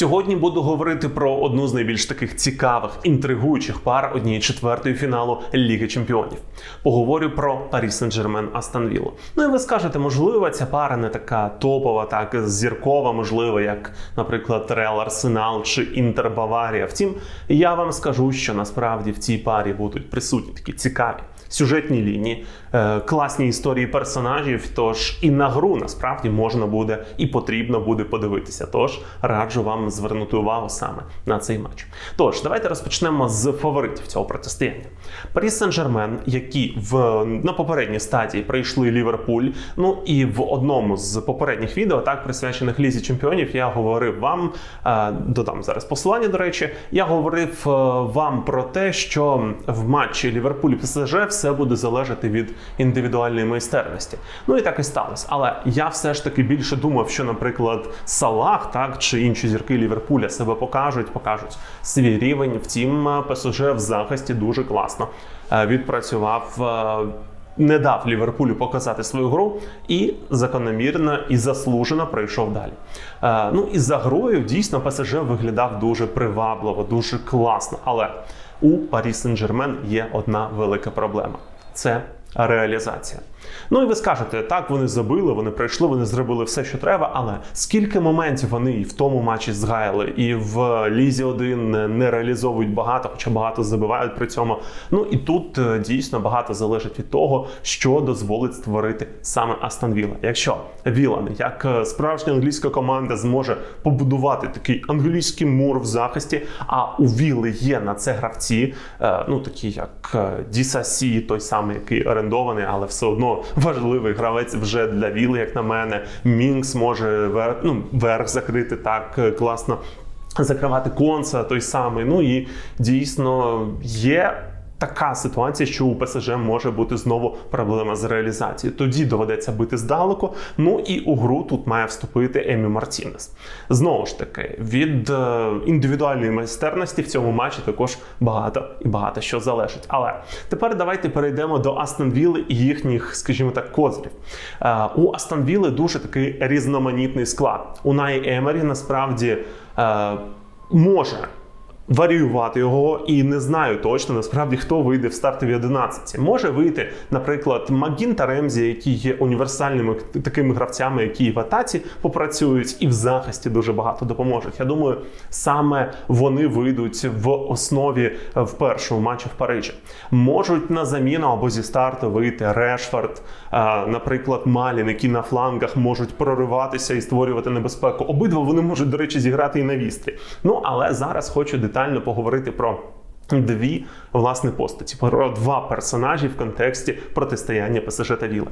Сьогодні буду говорити про одну з найбільш таких цікавих інтригуючих пар однієї четвертої фіналу Ліги Чемпіонів. Поговорю про Парі Сен-Жермен Астон. Ну і ви скажете, можливо, ця пара не така топова, так зіркова, можливо, як, наприклад, Реал Арсенал чи Інтер Баварія. Втім, я вам скажу, що насправді в цій парі будуть присутні такі цікаві. Сюжетні лінії, е, класні історії персонажів. Тож і на гру насправді можна буде і потрібно буде подивитися. Тож раджу вам звернути увагу саме на цей матч. Тож давайте розпочнемо з фаворитів цього протистояння. Парі Сен-Жермен, які в на попередній стадії прийшли Ліверпуль. Ну і в одному з попередніх відео, так присвячених лізі чемпіонів, я говорив вам, е, додам зараз посилання. До речі, я говорив е, вам про те, що в матчі Ліверпуль ПСЖ все буде залежати від індивідуальної майстерності. Ну і так і сталося. Але я все ж таки більше думав, що, наприклад, Салах, так чи інші зірки Ліверпуля себе покажуть, покажуть свій рівень. Втім, ПСЖ в захисті дуже класно е, відпрацював. е, Не дав Ліверпулю показати свою гру і закономірно і заслужено пройшов далі. Е, ну і за грою дійсно ПСЖ виглядав дуже привабливо, дуже класно. Але у Парі Сен-Жермен є одна велика проблема: це реалізація. Ну і ви скажете, так вони забили, вони пройшли, вони зробили все, що треба. Але скільки моментів вони і в тому матчі згаяли, і в Лізі 1 не реалізовують багато, хоча багато забивають при цьому. Ну і тут е, дійсно багато залежить від того, що дозволить створити саме Астон Вілла. Якщо Вілан, як е, справжня англійська команда, зможе побудувати такий англійський мур в захисті, а у Віли є на це гравці, е, ну такі як е, Дісасі, той самий, який орендований, але все одно важливий гравець вже для Віли, як на мене. Мінкс може верх, ну, верх закрити так е, класно. Закривати конца той самий. Ну і дійсно є така ситуація, що у ПСЖ може бути знову проблема з реалізацією. Тоді доведеться бити здалеку. Ну і у гру тут має вступити Емі Мартінес. Знову ж таки, від е, індивідуальної майстерності в цьому матчі також багато і багато що залежить. Але тепер давайте перейдемо до Астон Вілли і їхніх, скажімо так, козирів. Е, у Астон Вілли дуже такий різноманітний склад. У Най Емері насправді е, може варіювати його і не знаю точно насправді хто вийде в стартовій 11. Може вийти, наприклад, Магін та Ремзі, які є універсальними такими гравцями, які в атаці попрацюють, і в захисті дуже багато допоможуть. Я думаю, саме вони вийдуть в основі в першому матчі в Парижі. Можуть на заміну або зі старту вийти Решфорд, е, наприклад, Малін, які на флангах можуть прориватися і створювати небезпеку. Обидва вони можуть, до речі, зіграти і на вістрі. Ну але зараз хочу детально поговорити про. Дві власне постаті про два персонажі в контексті протистояння ПСЖ та Віли.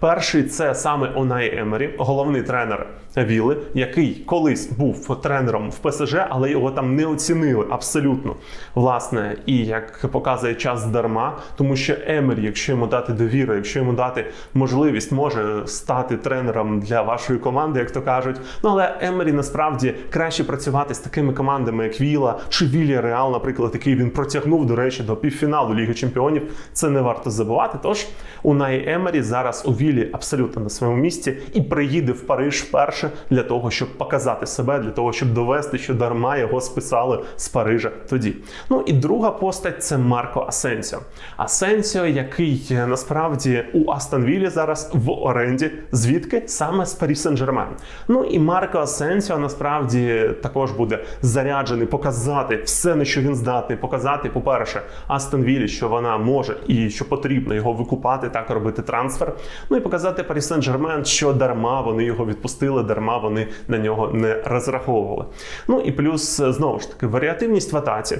Перший це саме Онай Емері, головний тренер Віли, який колись був тренером в ПСЖ, але його там не оцінили абсолютно. Власне, і як показує час дарма, тому що Емері, якщо йому дати довіру, якщо йому дати можливість, може стати тренером для вашої команди, як то кажуть. Ну але Емері насправді краще працювати з такими командами, як Віла чи Вілія Реал, наприклад, який він протягнув, до речі, до півфіналу Ліги Чемпіонів. Це не варто забувати. Тож Унай Емері зараз у Вілі абсолютно на своєму місці і приїде в Париж вперше для того, щоб показати себе, для того, щоб довести, що дарма його списали з Парижа тоді. Ну і друга постать це Марко Асенсіо. Асенсіо, який е, насправді у Астон Віллі зараз в оренді, звідки саме з Парі Сен-Жермен. Ну і Марко Асенсіо насправді також буде заряджений показати все, на що він здатний, показати, по-перше, Астон Віллі, що вона може і що потрібно його викупати, так робити трансфер. Ну і показати Парі Сен-Жермен, що дарма вони його відпустили, дарма вони на нього не розраховували. Ну і плюс знову ж таки варіативність в атаці.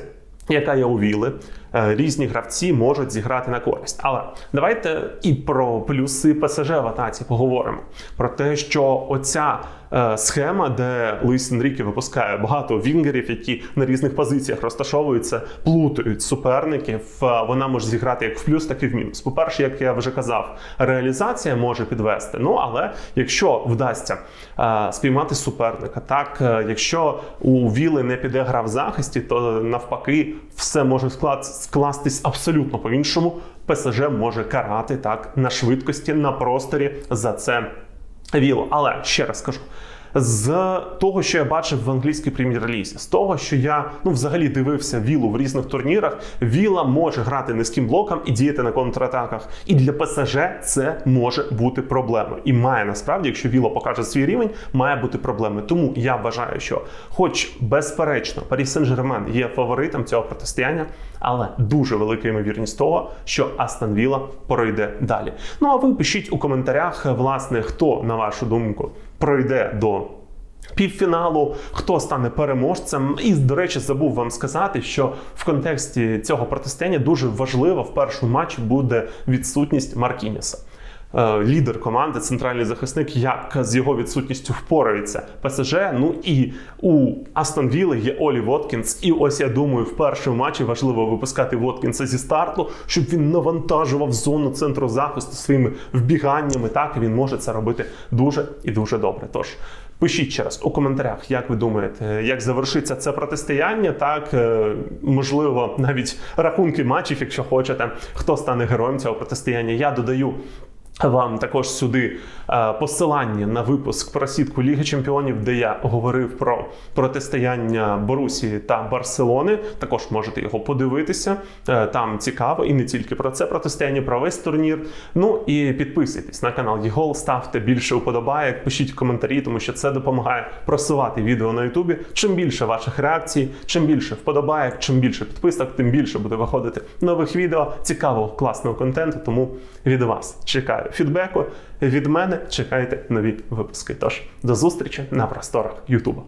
Яка у Віли, різні гравці можуть зіграти на користь. Але давайте і про плюси ПСЖ в атаці поговоримо. Про те, що оця е, схема, де Луїс Енріке випускає багато вінгерів, які на різних позиціях розташовуються, плутають суперників. е, Вона може зіграти як в плюс, так і в мінус. По-перше, як я вже казав, реалізація може підвести. Ну але якщо вдасться е, спіймати суперника, так е, якщо у Віли не піде гра в захисті, то навпаки все може склад скластись абсолютно по-іншому. ПСЖ може карати так на швидкості, на просторі за це віло. Але ще раз скажу. З того, що я бачив в англійській прем'єр-лізі, з того, що я ну взагалі дивився вілу в різних турнірах. Віла може грати низьким блоком і діяти на контратаках. І для ПСЖ це може бути проблемою. І має насправді, якщо Віла покаже свій рівень, має бути проблемою. Тому я вважаю, що, хоч безперечно, Парі Сен-Жермен є фаворитом цього протистояння, але дуже велика ймовірність того, що Астон Вілла пройде далі. Ну а ви пишіть у коментарях, власне, хто на вашу думку пройде до. Півфіналу, хто стане переможцем, і до речі, забув вам сказати, що в контексті цього протистояння дуже важливо в першому матчі буде відсутність Маркініса. Е, Лідер команди, центральний захисник, як з його відсутністю впорається ПСЖ. Ну і у Астон Вілли є Олі Воткінс. І ось я думаю, в першому матчі важливо випускати Воткінса зі старту, щоб він навантажував зону центру захисту своїми вбіганнями. Так він може це робити дуже і дуже добре. Тож пишіть ще раз у коментарях, як ви думаєте, як завершиться це протистояння. Так е, можливо, навіть рахунки матчів, якщо хочете, хто стане героєм цього протистояння. Я додаю. Вам також сюди е, посилання на випуск про сітку Ліги Чемпіонів, де я говорив про протистояння Борусії та Барселони. Також можете його подивитися. Е, там цікаво і не тільки про це протистояння, про весь турнір. Ну і підписуйтесь на канал Єгол, ставте більше вподобайок, пишіть коментарі, тому що це допомагає просувати відео на Ютубі. Чим більше ваших реакцій, чим більше вподобайок, чим більше підписок, тим більше буде виходити нових відео, цікавого, класного контенту. Тому від вас чекаю фідбеку. Від мене чекайте нові випуски. Тож до зустрічі на просторах Ютуба.